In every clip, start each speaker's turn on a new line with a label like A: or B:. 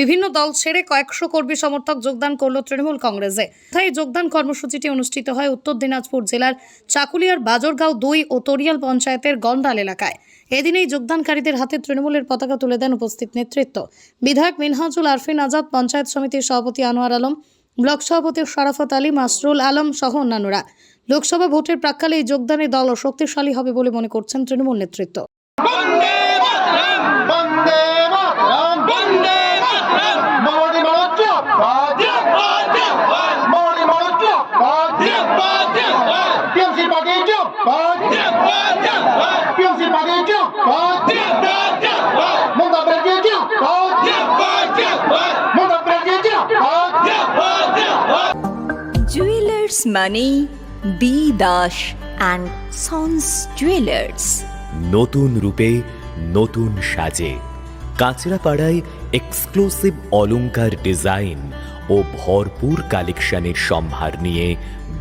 A: বিভিন্ন দল ছেড়ে কয়েকশো কর্মী সমর্থক যোগদান করল তৃণমূল কংগ্রেসে। তাই যোগদান কর্মসূচিটি অনুষ্ঠিত হয় উত্তর দিনাজপুর জেলার চাকুলিয়ার বাজরগাঁও দুই ও তরিয়াল পঞ্চায়েতের গন্ডাল এলাকায়। এদিন এই যোগদানকারীদের হাতে তৃণমূলের পতাকা তুলে দেন উপস্থিত নেতৃত্ব। বিধায়ক মিনহাজুল আরফিন আজাদ, পঞ্চায়েত সমিতির সভাপতি আনোয়ার আলম, ব্লক সভাপতি শরাফত আলী, মাসরুল আলম সহ অন্যান্যরা। লোকসভা ভোটের প্রাক্কালে এই যোগদানে দল শক্তিশালী হবে বলে মনে করছেন তৃণমূল নেতৃত্ব।
B: জিন্দাবাদ জিন্দাবাদ
C: মমতা ব্যানার্জি জিন্দাবাদ
B: জিন্দাবাদ জিন্দাবাদ
C: মমতা ব্যানার্জি জিন্দাবাদ
B: জিন্দাবাদ জিন্দাবাদ
D: জুয়েলার্স মানে B Das and sons jewellers
E: নতুন রূপে নতুন সাজে। কাঁচরাপাড়ায় এক্সক্লুসিভ অলংকার ডিজাইন ও ভরপুর কালেকশনের সম্ভার নিয়ে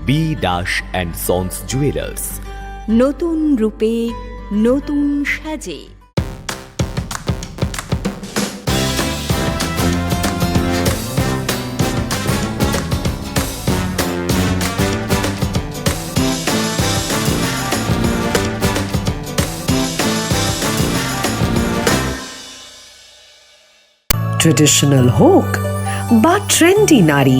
E: B Das and sons jewellers
D: নতুন রূপে নতুন সাজে।
F: ট্রেডিশনাল হোক বা ট্রেন্ডি নারী